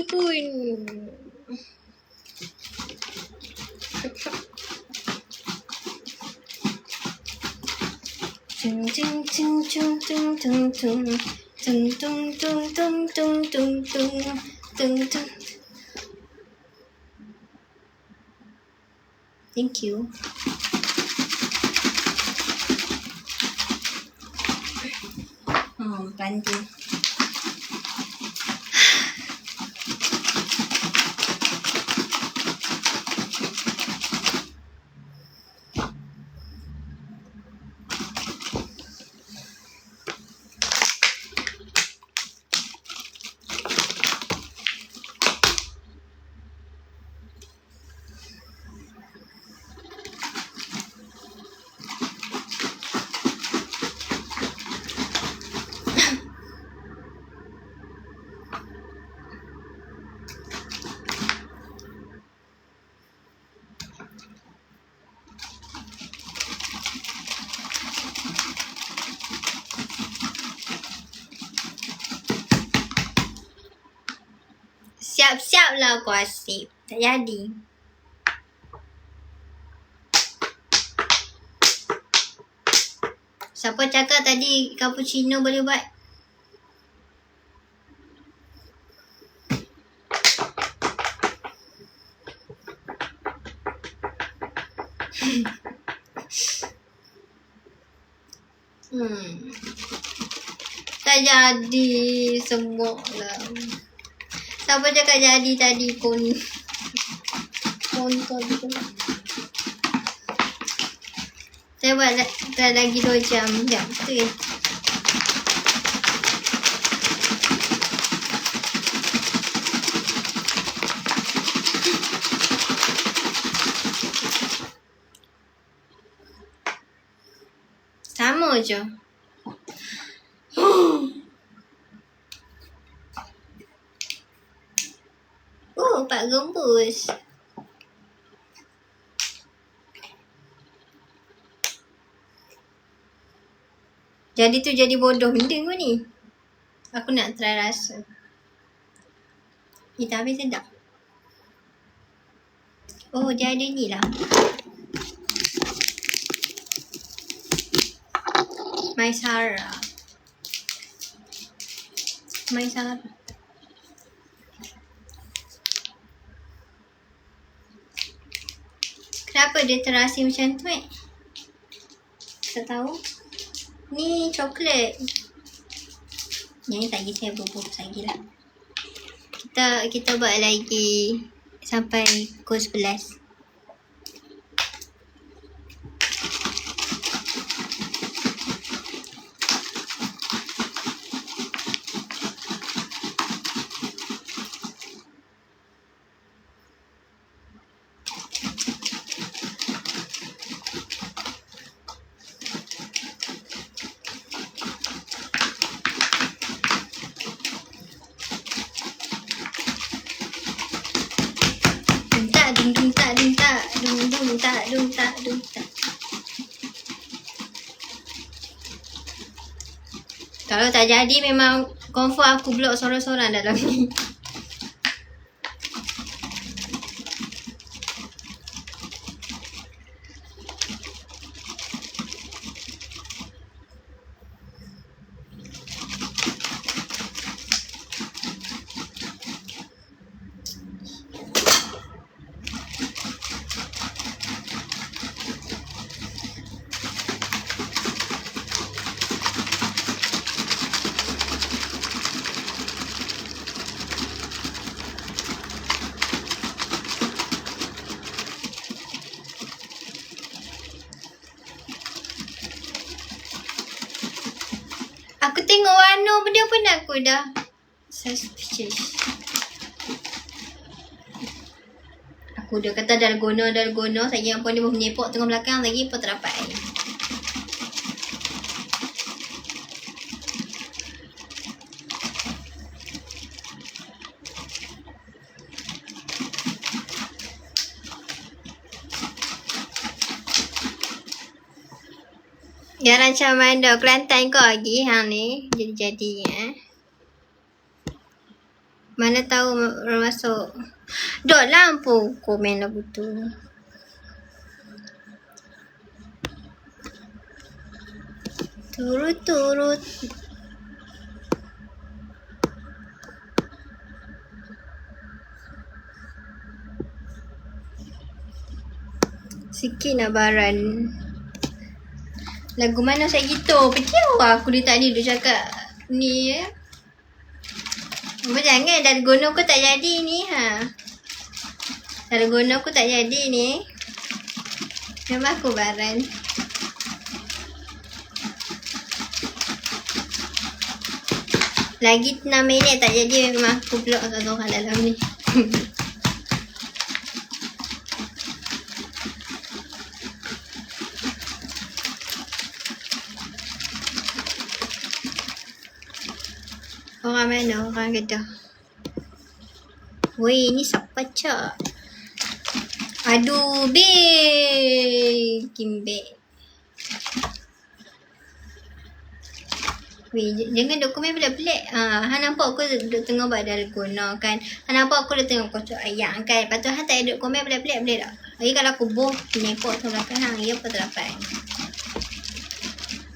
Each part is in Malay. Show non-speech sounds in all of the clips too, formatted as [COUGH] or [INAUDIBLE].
ญี่ปุ่น Thank you. Oh, Bundy. Siap-siap lah aku asyik. Tak jadi. Siapa cakap tadi cappuccino boleh buat? [LAUGHS] hmm. Tak jadi semua lah. Siapa cakap jadi tadi pun. Kontol tu. Saya buat dah lagi 2 jam. Sekejap. Tu je. Sama je. [GASPS] Oh, Pak Gembus. Jadi tu jadi bodoh benda kau ni. Aku nak try rasa. Eh, tapi sedap. Oh, dia ada ni lah. Maisara. Maisara. Kenapa dia terasa macam tu eh? Tak tahu. Ni coklat. Yang ni tak pergi saya bubuk lagi lah. Kita kita buat lagi sampai pukul 11. Dung tak. Kalau tak jadi memang confirm aku blok sorang-sorang dalam [LAUGHS] ni. Aku tengok warna benda pun aku dah suspicious. Aku dah kata dalgona dalgona yang pun dia menyepok tengah belakang lagi pun tak dapat air. Jangan macam mana Kelantan kau lagi hang ni jadi-jadi eh. Mana tahu masuk. Dok lampu komen lagu tu. Turut-turut. Sikit nak baran. Lagu mana saya gitu? Petiu aku dia tadi dia cakap ni ya. Apa jangan dalgona aku tak jadi ni ha. Dalgona aku tak jadi ni. Memang aku baran. Lagi 6 minit tak jadi memang aku blok satu orang dalam ni. [LAUGHS] Orang mana? Orang Kedah. Weh, ni siapa cak? Aduh, be. Kimbe. Weh, jangan duk komen pelik-pelik. Ha, Han nampak aku duk tengah buat dalgona kan. Han nampak aku duk tengah kocok ayam kan. Lepas tu Han tak duk komen pelik-pelik boleh tak? Lagi kalau aku boh, nyekok tu belakang Han. Ya apa tak dapat?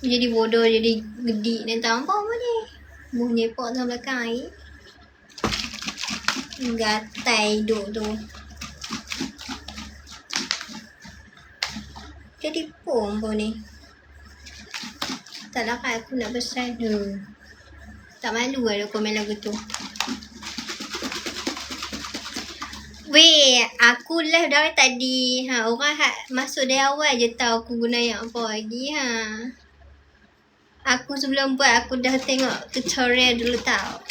Jadi bodoh, jadi gedik dan tak apa Boh nyepok tu belakang air. Gatai duk tu. Jadi pom pun ni. Tak kan aku nak pesan tu. Tak malu lah dia komen lagu tu. Weh, aku live dari tadi. Ha, orang ha, masuk dari awal je tahu aku guna yang apa lagi ha. Aku sebelum buat aku dah tengok tutorial dulu tau.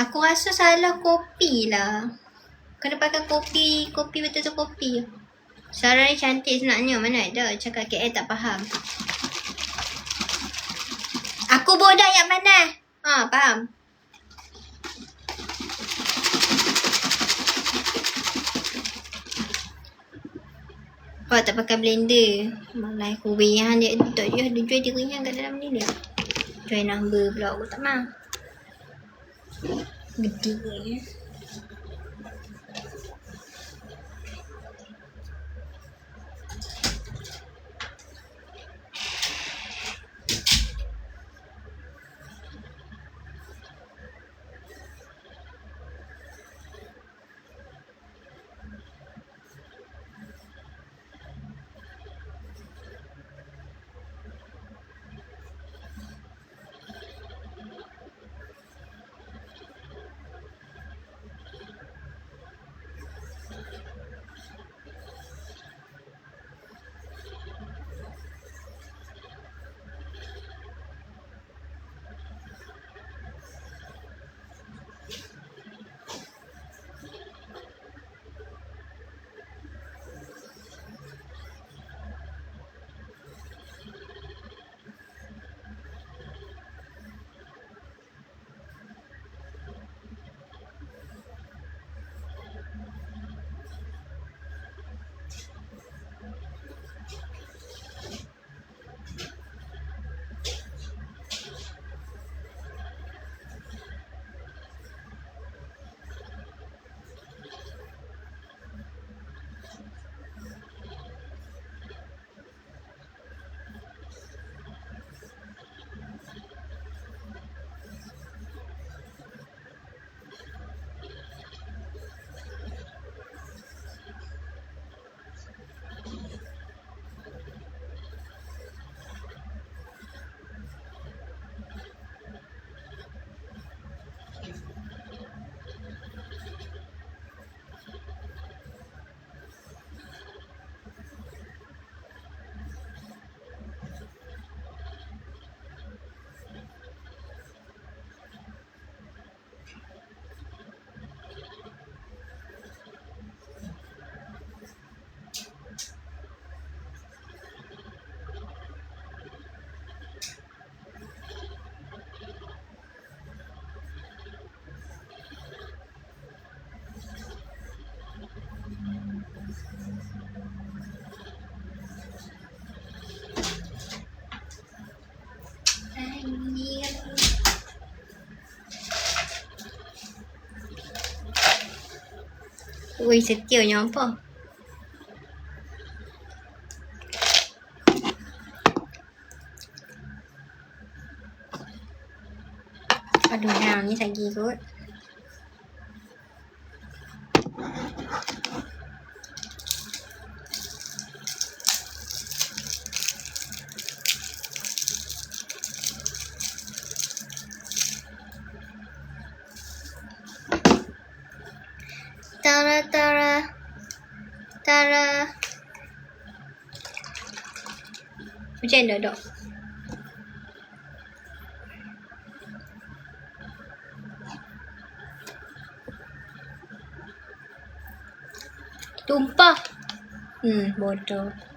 Aku rasa salah kopi lah. Kena pakai kopi, kopi betul-betul kopi. Sarah ni cantik sebenarnya. Mana ada cakap KL tak faham. Aku bodoh yang mana? Ha, faham. Oh, tak pakai blender. Malah aku yang dia tak je. Dia jual dia renyang kat dalam ni dia. Jual number pula aku tak mau. Gede. Ui, setianya apa? Aduh, nah, ni lagi kot. Macam mana dok? Tumpah. Hmm, bodoh.